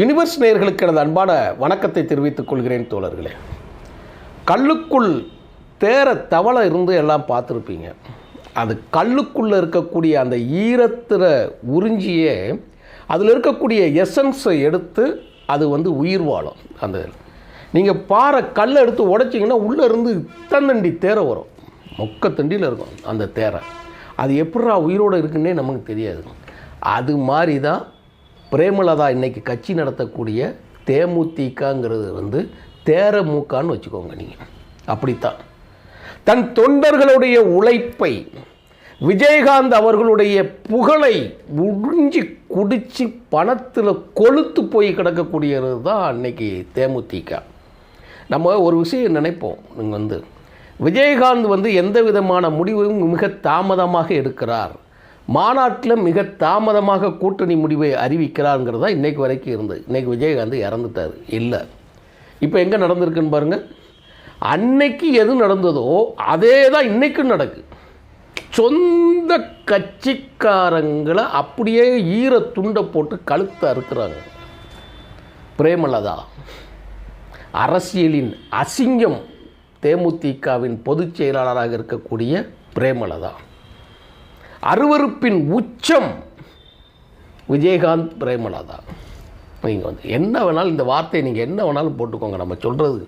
Universe நேயர்களுக்கு எனது அன்பான வணக்கத்தை தெரிவித்துக் கொள்கிறேன் தோழர்களே. கல்லுக்குள் தேர தவளை இருந்து எல்லாம் பார்த்துருப்பீங்க. அது கல்லுக்குள்ளே இருக்கக்கூடிய அந்த ஈரத்திற உறிஞ்சியே அதில் இருக்கக்கூடிய எசன்ஸை எடுத்து அது வந்து உயிர் வாழும். அந்த நீங்கள் பாறை கல்லை எடுத்து உடைச்சிங்கன்னா உள்ளே இருந்து இத்தந்தண்டி தேரை வரும். மொக்க தண்டியில் இருக்கும் அந்த தேரை அது எப்படா உயிரோடு இருக்குன்னே நமக்கு தெரியாது. அது மாதிரி தான் பிரேமலதா இன்னைக்கு கட்சி நடத்தக்கூடிய தேமுதிகங்கிறது வந்து தேரமுகான்னு வச்சுக்கோங்க நீங்கள் அப்படித்தான். தன் தொண்டர்களுடைய உழைப்பை விஜயகாந்த் அவர்களுடைய புகழை உறிஞ்சி குடித்து பணத்தில் கொளுத்து போய் கிடக்கக்கூடியது தான் அன்னைக்கு தேமுதிக. நம்ம ஒரு விஷயம் நினைப்போம். நீங்கள் வந்து விஜயகாந்த் வந்து எந்த விதமான முடிவையும் மிக தாமதமாக எடுக்கிறார். மாநாட்டில் மிக தாமதமாக கூட்டணி முடிவை அறிவிக்கிறாருங்கிறது தான் இன்றைக்கு வரைக்கும் இருந்தது. இன்றைக்கி விஜயகாந்த் இறந்துட்டார். இல்லை. இப்போ எங்கே நடந்திருக்குன்னு பாருங்கள் அன்னைக்கு எது நடந்ததோ அதே தான் இன்றைக்கும் நடக்கு. சொந்த கட்சிக்காரங்களை அப்படியே ஈர துண்டை போட்டு கழுத்தை அறுக்கிறாங்க பிரேமலதா. அரசியலின் அசிங்கம் தேமுதிகவின் பொதுச் செயலாளராக இருக்கக்கூடிய பிரேமலதா. அருவருப்பின் உச்சம் விஜயகாந்த் பிரேமலாதா. நீங்கள் வந்து என்ன வேணாலும் இந்த வார்த்தையை நீங்கள் என்ன வேணாலும் போட்டுக்கோங்க நம்ம சொல்கிறது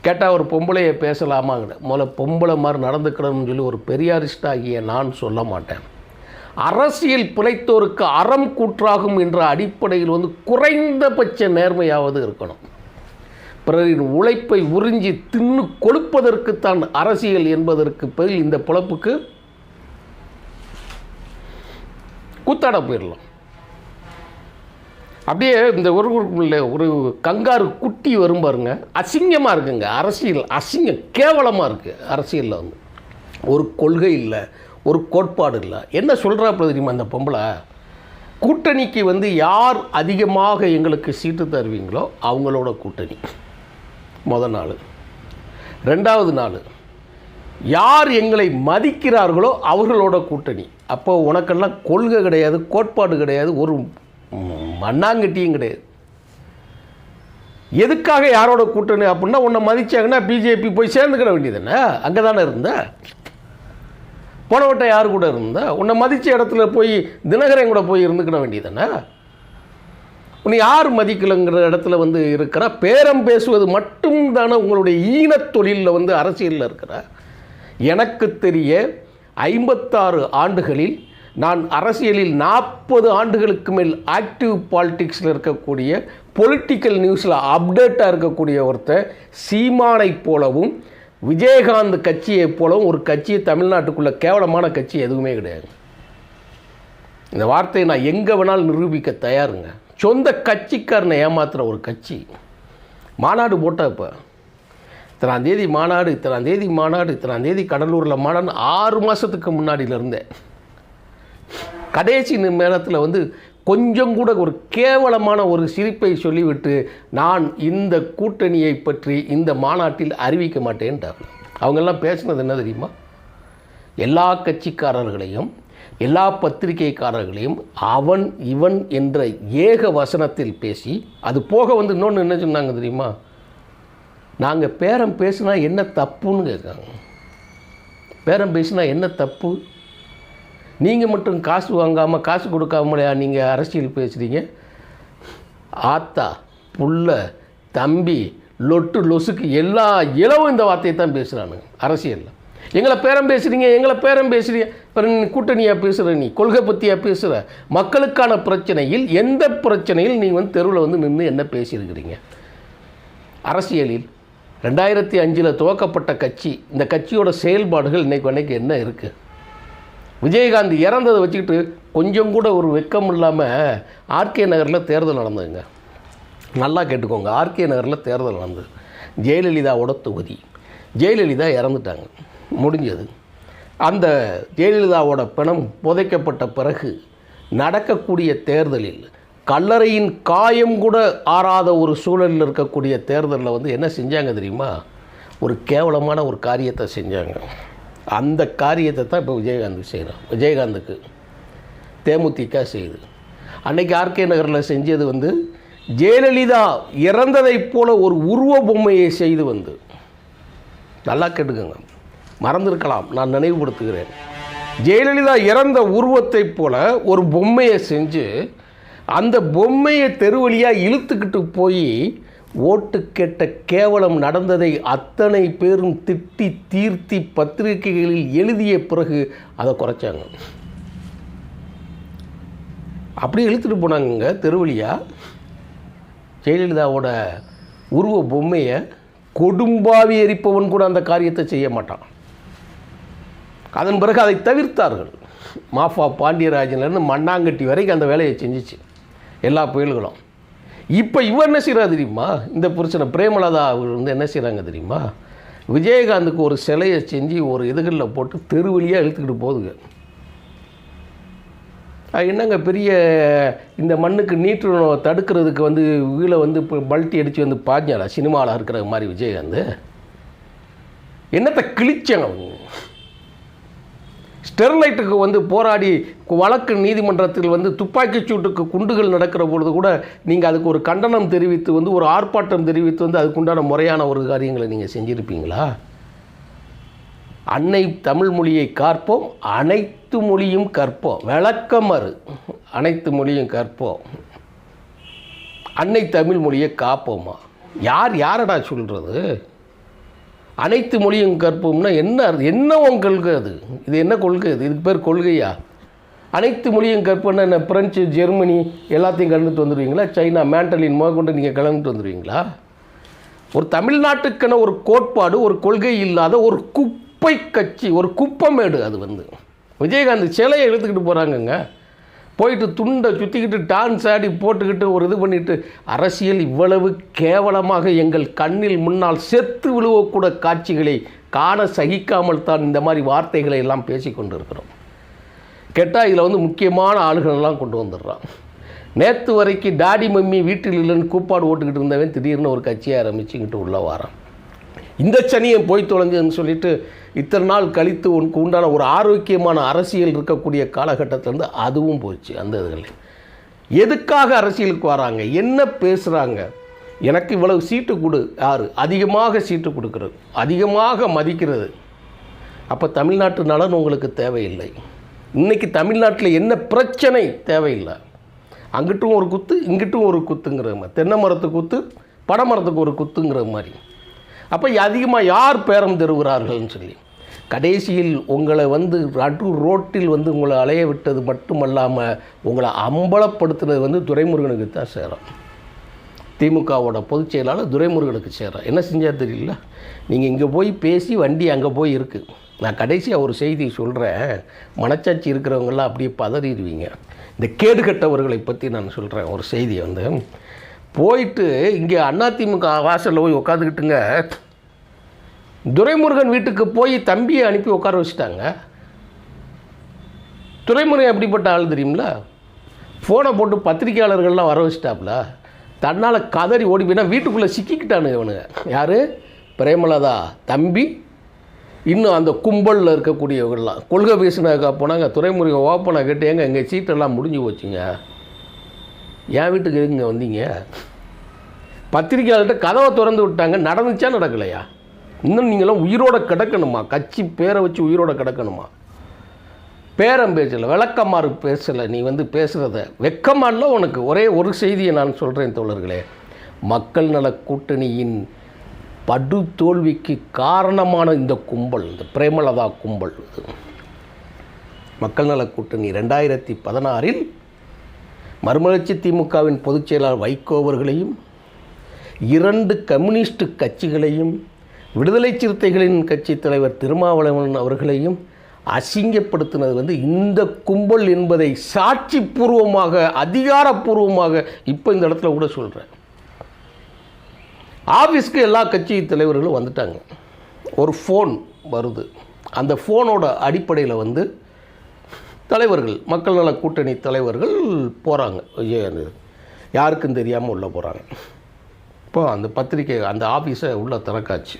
கேட்டால் ஒரு பொம்பளையை பேசலாமாங்க முதல்ல பொம்பளை மாதிரி நடந்துக்கணும்னு சொல்லி ஒரு பெரியாரிஸ்ட் ஆகிய நான் சொல்ல மாட்டேன். அரசியல் பிழைத்தோருக்கு அறம் கூற்றாகும் என்ற அடிப்படையில் வந்து குறைந்தபட்ச நேர்மையாவது இருக்கணும். பிறரின் உழைப்பை உறிஞ்சி தின்னு கொடுப்பதற்குத்தான் அரசியல் என்பதற்கு பதில் இந்த பிழப்புக்கு கூத்தாட போயிடலாம். அப்படியே இந்த ஒரு ஒரு- கங்காரு குட்டி வரும் பாருங்க. அசிங்கமாக இருக்குங்க. அரசியல் அசிங்கம் கேவலமாக இருக்குது அரசியலில் வந்து. ஒரு கொள்கை இல்லை ஒரு கோட்பாடு இல்லை. என்ன சொல்கிறாப்புல தெரியுமா அந்த பொம்பளை? கூட்டணிக்கு வந்து யார் அதிகமாக எங்களுக்கு சீட்டு தருவீங்களோ அவங்களோட கூட்டணி. முத நாள். ரெண்டாவது நாள். யார் எங்களை மதிக்கிறார்களோ அவர்களோட கூட்டணி. அப்போ உனக்கெல்லாம் கொள்கை கிடையாது கோட்பாடு கிடையாது ஒரு மண்ணாங்கட்டியும் கிடையாது. எதுக்காக யாரோட கூட்டணி அப்படின்னா உன்னை மதிச்சாங்கன்னா பிஜேபி போய் சேர்ந்துக்கிட வேண்டியதுதானே? அங்கே தானே இருந்த? போன யார் கூட இருந்த? உன்னை மதித்த இடத்துல போய் தினகரன் கூட போய் இருந்துக்கிட வேண்டியதுன்னா உன்னை யார் மதிக்கலைங்கிற இடத்துல வந்து இருக்கிற பேரம் பேசுவது மட்டும் தானே உங்களுடைய ஈனத் தொழிலில் வந்து அரசியலில் இருக்கிற? எனக்கு தெரிய ஐம்பத்தாறு ஆண்டுகளில் நான் அரசியலில் நாற்பது ஆண்டுகளுக்கு மேல் ஆக்டிவ் பாலிட்டிக்ஸில் இருக்கக்கூடிய பொலிட்டிக்கல் நியூஸில் அப்டேட்டாக இருக்கக்கூடிய ஒருத்தர் சீமானைப் போலவும் விஜயகாந்த் கட்சியைப் போலவும் ஒரு கட்சியை தமிழ்நாட்டுக்குள்ள கேவலமான கட்சி எதுவுமே கிடையாது. இந்த வார்த்தையை நான் எங்கே வேணாலும் நிரூபிக்க தயாருங்க. சொந்த கட்சிக்காரனை ஏமாத்துகிற ஒரு கட்சி. மாநாடு போட்டால் இப்போ இத்தனாம் தேதி மாநாடு இத்தனாம் தேதி மாநாடு இத்தனாம் தேதி கடலூரில் மாநாடு ஆறு மாதத்துக்கு முன்னாடியிலேருந்தே. கடைசி நேரத்தில் வந்து கொஞ்சம் கூட ஒரு கேவலமான ஒரு சிரிப்பை சொல்லிவிட்டு நான் இந்த கூட்டணியை பற்றி இந்த மாநாட்டில் அறிவிக்க மாட்டேன்ட்டார். அவங்கெல்லாம் பேசுனது என்ன தெரியுமா? எல்லா கட்சிக்காரர்களையும் எல்லா பத்திரிகைக்காரர்களையும் அவன் இவன் என்ற ஏக வசனத்தில் பேசி அது போக வந்து இன்னொன்று என்ன சொன்னாங்க தெரியுமா? நாங்கள் பேரம் பேசினா என்ன தப்புன்னு கேட்காங்க பேரம் பேசுனா என்ன தப்பு? நீங்கள் மட்டும் காசு வாங்காமல் காசு கொடுக்காமலையா நீங்கள் அரசியல் பேசுகிறீங்க ஆத்தா புள்ள தம்பி லொட்டு லொசுக்கு எல்லா இளவும் இந்த வார்த்தையை தான் பேசுகிறானுங்க அரசியலில். எங்களை பேரம் பேசுகிறீங்க எங்களை பேரம் பேசுகிறீங்க அப்புறம் நீ கூட்டணியாக பேசுகிற நீ கொள்கை பற்றியாக பேசுகிற மக்களுக்கான பிரச்சனையில் எந்த பிரச்சனையில் நீ வந்து தெருவில் வந்து நின்று என்ன பேசியிருக்கிறீங்க? அரசியலில் ரெண்டாயிரத்தி அஞ்சில் துவக்கப்பட்ட கட்சி இந்த கட்சியோட செயல்பாடுகள் இன்றைக்கு அன்றைக்கி என்ன இருக்குது விஜயகாந்த் இறந்ததை வச்சுக்கிட்டு கொஞ்சம் கூட ஒரு வெக்கம் இல்லாமல் ஆர்கே நகரில் தேர்தல் நடந்ததுங்க. நல்லா கேட்டுக்கோங்க. ஆர்கே நகரில் தேர்தல் நடந்தது. ஜெயலலிதாவோட தொகுதி. ஜெயலலிதா இறந்துட்டாங்க. முடிஞ்சது. அந்த ஜெயலலிதாவோட பிணம் புதைக்கப்பட்ட பிறகு நடக்கக்கூடிய தேர்தலில் கல்லறையின் காயம் கூட ஆறாத ஒரு சூழலில் இருக்கக்கூடிய தேர்தலில் வந்து என்ன செஞ்சாங்க தெரியுமா? ஒரு கேவலமான ஒரு காரியத்தை செஞ்சாங்க. அந்த காரியத்தை தான் இப்போ விஜயகாந்த் செய்கிறோம் விஜயகாந்துக்கு தேமுதிக செய்யுது அன்னைக்கு ஆர்கே நகரில் செஞ்சது வந்து ஜெயலலிதா இறந்ததைப் போல ஒரு உருவ பொம்மையை செய்து வந்து. நல்லா கேட்டுக்கோங்க. மறந்திருக்கலாம். நான் நினைவுபடுத்துகிறேன். ஜெயலலிதா இறந்த உருவத்தைப் போல ஒரு பொம்மையை செஞ்சு அந்த பொம்மையை தெருவழியாக இழுத்துக்கிட்டு போய் ஓட்டு கேட்ட கேவலம் நடந்ததை அத்தனை பேரும் திட்டி தீர்த்தி பத்திரிகைகளில் எழுதிய பிறகு அதை குறைச்சாங்க. அப்படி இழுத்துட்டு போனாங்க தெருவழியாக ஜெயலலிதாவோட உருவ பொம்மையை கொடும்பாவி எரிப்பவன் கூட அந்த காரியத்தை செய்ய மாட்டான். அதன் பிறகு அதை தவிர்த்தார்கள். மாஃபா பாண்டியராஜன்லேருந்து மண்ணாங்கட்டி வரைக்கும் அந்த வேலையை செஞ்சிச்சு. எல்லா புயல்களும். இப்போ இவர் என்ன செய்கிறா தெரியுமா? இந்த புருஷனை பிரேமலதா அவர் வந்து என்ன செய்கிறாங்க தெரியுமா? விஜயகாந்துக்கு ஒரு சிலையை செஞ்சு ஒரு இதுகளில் போட்டு தெருவழியாக இழுத்துக்கிட்டு போகுதுங்க. என்னங்க பெரிய இந்த மண்ணுக்கு நீட்டு தடுக்கிறதுக்கு வந்து வீலை வந்து இப்போ பல்ட்டி அடித்து வந்து பாஞ்சாலா சினிமாவில் இருக்கிற மாதிரி விஜயகாந்த். என்னத்தை கிழிச்சாங்க அவங்க? ஸ்டெர்லைட்டுக்கு வந்து போராடி வழக்கு நீதிமன்றத்தில் வந்து துப்பாக்கிச் சூட்டுக்கு குண்டுகள் நடக்கிற பொழுது கூட நீங்கள் அதுக்கு ஒரு கண்டனம் தெரிவித்து வந்து ஒரு ஆர்ப்பாட்டம் தெரிவித்து வந்து அதுக்குண்டான முறையான ஒரு காரியங்களை நீங்கள் செஞ்சுருப்பீங்களா? அன்னை தமிழ் மொழியை காற்போம் அனைத்து மொழியும் கற்போம். விளக்கமறு அனைத்து மொழியும் கற்போம். அன்னை தமிழ் மொழியை காப்போமா? யார் யாரடா சொல்கிறது அனைத்து மொழியும் கற்போம்னா என்ன என்ன உன் கொள்கை அது? இது என்ன கொள்கை இது இதுக்கு பேர் கொள்கையா? அனைத்து மொழியும் கற்போம்னா என்ன? பிரெஞ்சு ஜெர்மனி எல்லாத்தையும் கலந்துட்டு வந்துடுவீங்களா? சைனா மேண்டலின் முதற்கொண்டு நீங்கள் கலந்துட்டு வந்துடுவீங்களா? ஒரு தமிழ்நாட்டுக்கான ஒரு கோட்பாடு ஒரு கொள்கை இல்லாத ஒரு குப்பை கட்சி ஒரு குப்பமேடு அது வந்து. விஜயகாந்த் சிலையை எடுத்துக்கிட்டு போகிறாங்கங்க போயிட்டு துண்டை சுற்றிக்கிட்டு டான்ஸ் ஆடி போட்டுக்கிட்டு ஒரு இது பண்ணிட்டு அரசியல் இவ்வளவு கேவலமாக எங்கள் கண்ணில் முன்னால் செத்து விழுவக்கூட காட்சிகளை காண சகிக்காமல் தான் இந்த மாதிரி வார்த்தைகளை எல்லாம் பேசி கொண்டு இருக்கிறோம் கேட்டால் இதில் வந்து முக்கியமான ஆளுகளெல்லாம் கொண்டு வந்துடுறான். நேற்று வரைக்கும் டாடி மம்மி வீட்டில் இல்லைன்னு கூப்பாடு ஓட்டுக்கிட்டு இருந்தவன் திடீர்னு ஒரு கட்சியை ஆரம்பிச்சுக்கிட்டு உள்ள வாரான். இந்த சனியை போய் தொலைஞ்சுன்னு சொல்லிட்டு இத்தனை நாள் கழித்து உனக்கு உண்டான ஒரு ஆரோக்கியமான அரசியல் இருக்கக்கூடிய காலகட்டத்திலேருந்து அதுவும் போச்சு அந்த இதுகளில். எதுக்காக அரசியலுக்கு வராங்க? என்ன பேசுகிறாங்க எனக்கு இவ்வளவு சீட்டு கொடு. யார்? அதிகமாக சீட்டு கொடுக்கறது. அதிகமாக மதிக்கிறது. அப்போ தமிழ்நாட்டு நலன் உங்களுக்கு தேவையில்லை. இன்றைக்கி தமிழ்நாட்டில் என்ன பிரச்சனை? தேவையில்லை. அங்கிட்டும் ஒரு குத்து இங்கிட்டும் ஒரு குத்துங்கிற மாதிரி. தென்னை மரத்துக்கு குத்து பனைமரத்துக்கு ஒரு குத்துங்கிற மாதிரி. அப்போ அதிகமாக யார் பேரம் தருகிறார்கள்னு சொல்லி. கடைசியில் உங்களை வந்து நடு ரோட்டில் வந்து உங்களை அலைய விட்டது மட்டுமல்லாமல் உங்களை அம்பலப்படுத்துனது வந்து துரைமுருகனுக்கு தான் சேரும். திமுகவோட பொதுச் செயலாளர் துரைமுருகனுக்கு சேரும். என்ன செஞ்சால் தெரியல? நீங்கள் இங்கே போய் பேசி வண்டி அங்கே போய் இருக்குது நான் கடைசியாக ஒரு செய்தி சொல்கிறேன் மனச்சாட்சி இருக்கிறவங்களாம் அப்படியே பதறிடுவீங்க. இந்த கேடுகட்டவர்களை பற்றி நான் சொல்கிறேன் ஒரு செய்தியை வந்து போயிட்டு இங்கே அதிமுக வாசலில் போய் உட்காந்துக்கிட்டுங்க துரைமுருகன் வீட்டுக்கு போய் தம்பியை அனுப்பி உட்கார வச்சுட்டாங்க. துரைமுருகன் எப்படிப்பட்ட ஆள் தெரியுங்களா ஃபோனை போட்டு பத்திரிக்கையாளர்கள்லாம் வர வச்சிட்டாப்புல. தன்னால் கதறி ஓடி போயினா வீட்டுக்குள்ளே சிக்கிக்கிட்டானுங்க இவனுங்க யார்? பிரேமலதா. தம்பி. இன்னும் அந்த கும்பலில் இருக்கக்கூடியவர்கள்லாம். கொள்கை பேசினாக்கா போனாங்க. துறைமுருகன் ஓப்பனாக கேட்டு எங்கள் எங்கள் சீட்டெல்லாம் முடிஞ்சு போச்சுங்க. என் வீட்டுக்கு எதுங்க வந்தீங்க? பத்திரிக்கையாளர்கிட்ட கதவை திறந்து விட்டாங்க. நடந்துச்சா நடக்கலையா? இன்னும் நீங்களாம் உயிரோட கிடக்கணுமா? கட்சி பேரை வச்சு உயிரோட கிடக்கணுமா? பேரம் பேசலை விளக்கமாறு பேசலை நீ வந்து பேசுகிறத வெக்கமானல உனக்கு? ஒரே ஒரு செய்தியை நான் சொல்கிறேன் தோழர்களே. மக்கள் நல கூட்டணியின் படு தோல்விக்கு காரணமான இந்த கும்பல் இந்த பிரேமலதா கும்பல். இது மக்கள் நல கூட்டணி ரெண்டாயிரத்தி பதினாறில் மறுமலர்ச்சி திமுகவின் பொதுச்செயலாளர் வைகோவர்களையும் வைகோ அவர்களையும் இரண்டு கம்யூனிஸ்ட் கட்சிகளையும் விடுதலை சிறுத்தைகளின் கட்சி தலைவர் திருமாவளவன் அவர்களையும் அசிங்கப்படுத்தினது வந்து இந்த கும்பல் என்பதை சாட்சி பூர்வமாக அதிகாரப்பூர்வமாக இப்போ இந்த இடத்துல கூட சொல்கிறேன் ஆஃபீஸ்க்கு எல்லா கட்சி தலைவர்களும் வந்துட்டாங்க. ஒரு ஃபோன் வருது. அந்த ஃபோனோட அடிப்படையில் வந்து தலைவர்கள் மக்கள் நல கூட்டணி தலைவர்கள் போகிறாங்க விஜயகாந்த் யாருக்கும் தெரியாமல் உள்ளே போகிறாங்க இப்போ அந்த பத்திரிக்கை அந்த ஆஃபீஸை உள்ளே திறக்காச்சு.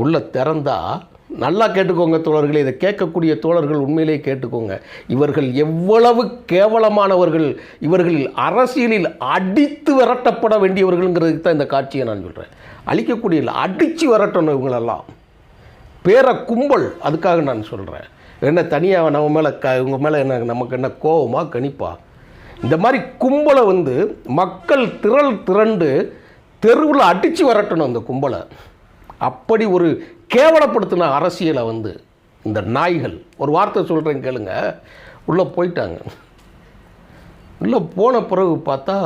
உள்ளே திறந்தால் நல்லா கேட்டுக்கோங்க தோழர்களே இதை கேட்கக்கூடிய தோழர்கள் உண்மையிலே கேட்டுக்கோங்க. இவர்கள் எவ்வளவு கேவலமானவர்கள் இவர்களில் அரசியலில் அடித்து விரட்டப்பட வேண்டியவர்கள்ங்கிறதுக்கு தான் இந்த காட்சியை நான் சொல்கிறேன் அழிக்கக்கூடிய அடித்து விரட்டணும் இவங்களெல்லாம் பேர கும்பல் அதுக்காக நான் சொல்கிறேன் என்ன தனியாக நம்ம மேலே க இவங்க மேலே என்ன நமக்கு என்ன கோவமாக கணிப்பா? இந்த மாதிரி கும்பலை வந்து மக்கள் திரள் திரண்டு தெருவில் அடித்து வரட்டணும் அந்த கும்பலை. அப்படி ஒரு கேவலப்படுத்தின அரசியலை வந்து இந்த நாய்கள் ஒரு வார்த்தை சொல்கிறேன் கேளுங்க. உள்ளே போயிட்டாங்க. உள்ளே போன பிறகு பார்த்தா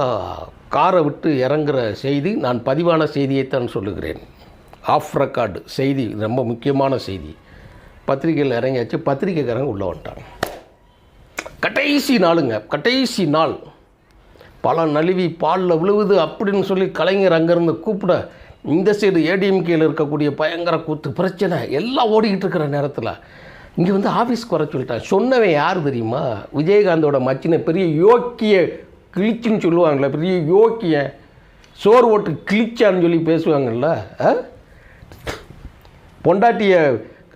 காரை விட்டு இறங்குற செய்தி நான் பதிவான செய்தியைத்தான் சொல்லுகிறேன். ஆஃப் ரெக்கார்டு செய்தி ரொம்ப முக்கியமான செய்தி. பத்திரிக்கையில் இறங்கியாச்சு. பத்திரிக்கைக்காரங்க உள்ளே வந்துட்டாங்க. கடைசி நாளுங்க கடைசி நாள். பல நழுவி பாலில் விழுவுது அப்படின்னு சொல்லி கலைஞர் அங்கேருந்து கூப்பிட இந்த சைடு ஏடிஎம்கேயில் இருக்கக்கூடிய பயங்கர கூத்து பிரச்சனை எல்லாம் ஓடிக்கிட்டு இருக்கிற நேரத்தில். இங்கே வந்து ஆஃபீஸ்க்கு வர சொல்லிட்டான். சொன்னவன் யார் தெரியுமா? விஜயகாந்தோட மச்சினை பெரிய யோக்கிய கிழிச்சுன்னு சொல்லுவாங்களே பெரிய யோக்கிய சோறு ஓட்டு கிழிச்சான்னு சொல்லி பேசுவாங்கள்ல ஆ?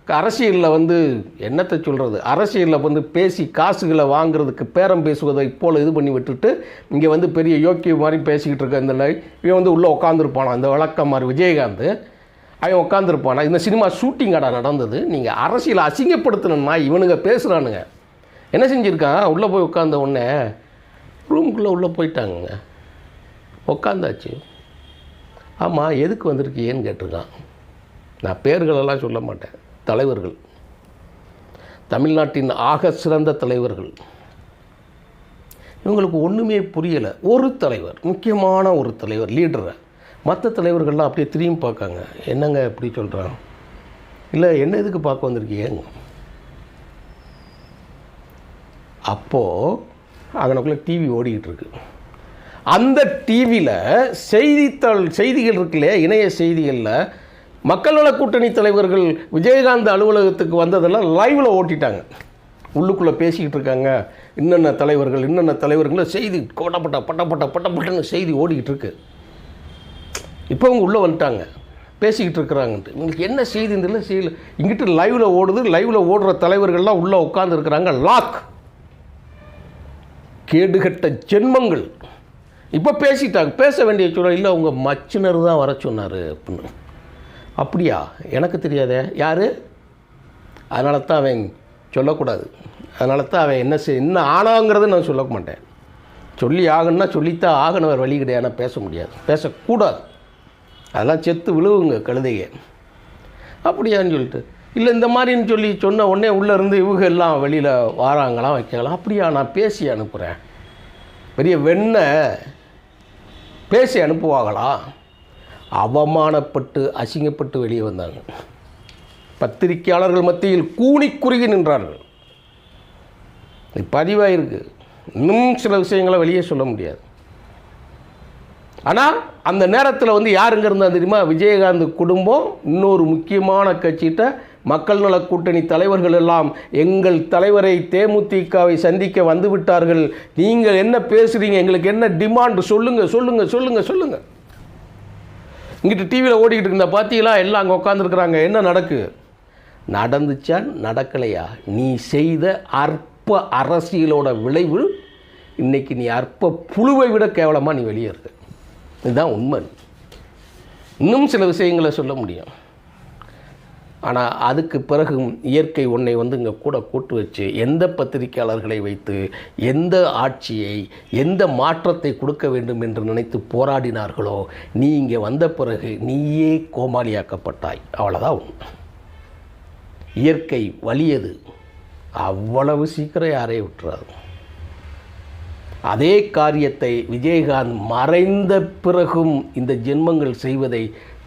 அரசியலில் வந்து என்னத்தை சொல்கிறது அரசியலில் வந்து பேசி காசுகளை வாங்குறதுக்கு பேரம் பேசுவதை போல் இது பண்ணி விட்டுட்டு இங்கே வந்து பெரிய யோக்கிய மாதிரி பேசிக்கிட்டு இருக்க இந்த இவன் வந்து உள்ளே உட்காந்துருப்பானா இந்த விளக்கம் மாதிரி விஜயகாந்த். அவன் உட்காந்துருப்பானா இந்த சினிமா ஷூட்டிங் கடை நடந்தது. நீங்கள் அரசியலை அசிங்கப்படுத்தணும்னா இவனுங்க பேசுகிறானுங்க என்ன செஞ்சுருக்கான்? உள்ளே போய் உட்காந்த உடனே ரூமுக்குள்ளே உள்ளே போயிட்டாங்க உட்காந்தாச்சு ஆமாம் எதுக்கு வந்திருக்கியேன்னு கேட்டிருக்கான். நான் பேர்களெல்லாம் சொல்ல மாட்டேன். தலைவர்கள் தமிழ்நாட்டின் ஆக சிறந்த தலைவர்கள். இவங்களுக்கு ஒன்றுமே புரியலை. ஒரு தலைவர் முக்கியமான ஒரு தலைவர் லீடரை மற்ற தலைவர்கள்லாம் அப்படியே திரும்பி பார்க்காங்க. என்னங்க இப்படி சொல்கிறான் இல்லை என்ன எதுக்கு பார்க்க வந்திருக்கீங்க அப்போது அங்கனக்குள்ளே டிவி ஓடிக்கிட்டு இருக்கு. அந்த டிவியில் செய்தித்தாள் செய்திகள் இருக்குல்ல இணைய செய்திகளில் மக்கள் நல கூட்டணி தலைவர்கள் விஜயகாந்த் அலுவலகத்துக்கு வந்ததெல்லாம் லைவில் ஓட்டிட்டாங்க. உள்ளுக்குள்ளே பேசிக்கிட்டு இருக்காங்க. இன்னென்ன தலைவர்கள் இன்னென்ன தலைவர்கள் செய்தி கொட்டப்பட்ட பட்டப்பட்ட பட்டப்பட்டன்னு செய்தி ஓடிக்கிட்டு இருக்கு. இப்போ அவங்க உள்ளே வந்துட்டாங்க. பேசிக்கிட்டு இருக்கிறாங்கன்ட்டு. உங்களுக்கு என்ன செய்தி இந்த செய்யல. இங்கிட்டு லைவில் ஓடுது லைவில் ஓடுற தலைவர்கள்லாம் உள்ளே உட்காந்துருக்குறாங்க லாக் கேடுகட்ட ஜென்மங்கள். இப்போ பேசிட்டாங்க. பேச வேண்டிய சூழல் இல்லை. அவங்க மச்சினர் தான் வர சொன்னார் அப்படின்னு. அப்படியா? எனக்கு தெரியாதே. யார்? அதனால தான் அவன் சொல்லக்கூடாது. அதனால தான் அவன் என்ன செய் என்ன ஆனாங்கிறத நான் சொல்ல மாட்டேன். சொல்லி ஆகணும்னா சொல்லித்தான் ஆகணும். வழி கிடையாது. ஆனால் பேச முடியாது. பேசக்கூடாது. அதெல்லாம் செத்து விழுவுங்க கழுதைய. அப்படியான்னு சொல்லிட்டு. இல்லை இந்த மாதிரின்னு சொல்லி சொன்ன உடனே உள்ளே இருந்து இவங்க எல்லாம் வெளியில் வாராங்களாம் வைக்கலாம் அப்படியா நான் பேசி அனுப்புகிறேன் பெரிய வெண்ணை பேசி அனுப்புவாங்களா? அவமானப்பட்டு அசிங்கப்பட்டு வெளியே வந்தாங்க பத்திரிக்கையாளர்கள் மத்தியில் கூனி குறுகி நின்றார்கள். இது பதிவாயிருக்கு. இன்னும் சில விஷயங்களை வெளியே சொல்ல முடியாது. ஆனால் அந்த நேரத்தில் வந்து யாருங்க இருந்தால் தெரியுமா? விஜயகாந்த் குடும்பம் இன்னொரு முக்கியமான கட்சிகிட்ட மக்கள் நல கூட்டணி தலைவர்கள் எல்லாம் எங்கள் தலைவரை தேமுதிகவை சந்திக்க வந்து விட்டார்கள். நீங்கள் என்ன பேசுகிறீங்க எங்களுக்கு என்ன டிமாண்ட் சொல்லுங்கள் சொல்லுங்கள் சொல்லுங்கள் சொல்லுங்கள் இங்கிட்டு டிவியில் ஓடிக்கிட்டு இருந்த பார்த்தீங்களா எல்லாம் அங்கே உட்காந்துருக்குறாங்க என்ன நடக்கு? நடந்துச்சா? நடக்கலையா? நீ செய்த அற்ப அரசியலோட விளைவு இன்றைக்கி நீ அற்ப புழுவை விட கேவலமாக நீ வெளியே இருக்க இதுதான் உண்மை. இன்னும் சில விஷயங்களை சொல்ல முடியும். ஆனால் அதுக்கு பிறகு இயற்கை உன்னை வந்து இங்கே கூட கூட்டு வச்சு எந்த பத்திரிகையாளர்களை வைத்து எந்த ஆட்சியை எந்த மாற்றத்தை கொடுக்க வேண்டும் என்று நினைத்து போராடினார்களோ நீ இங்கே வந்த பிறகு நீயே கோமாளியாக்கப்பட்டாய். அவ்வளோதான் உண்மை இயற்கை வலியது. அவ்வளவு சீக்கிரம் யாரையும் விட்டுறாது. அதே காரியத்தை விஜயகாந்த் மறைந்த பிறகும் இந்த ஜென்மங்கள் செய்வதை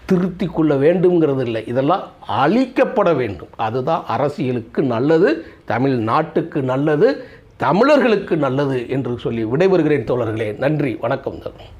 திருத்தி கொள்ள வேண்டும்ங்கிறது இல்லை இதெல்லாம் அழிக்கப்பட வேண்டும். அதுதான் அரசியலுக்கு நல்லது தமிழ்நாட்டுக்கு நல்லது தமிழர்களுக்கு நல்லது என்று சொல்லி விடைபெறுகிறேன் தோழர்களே. நன்றி வணக்கம் தரும்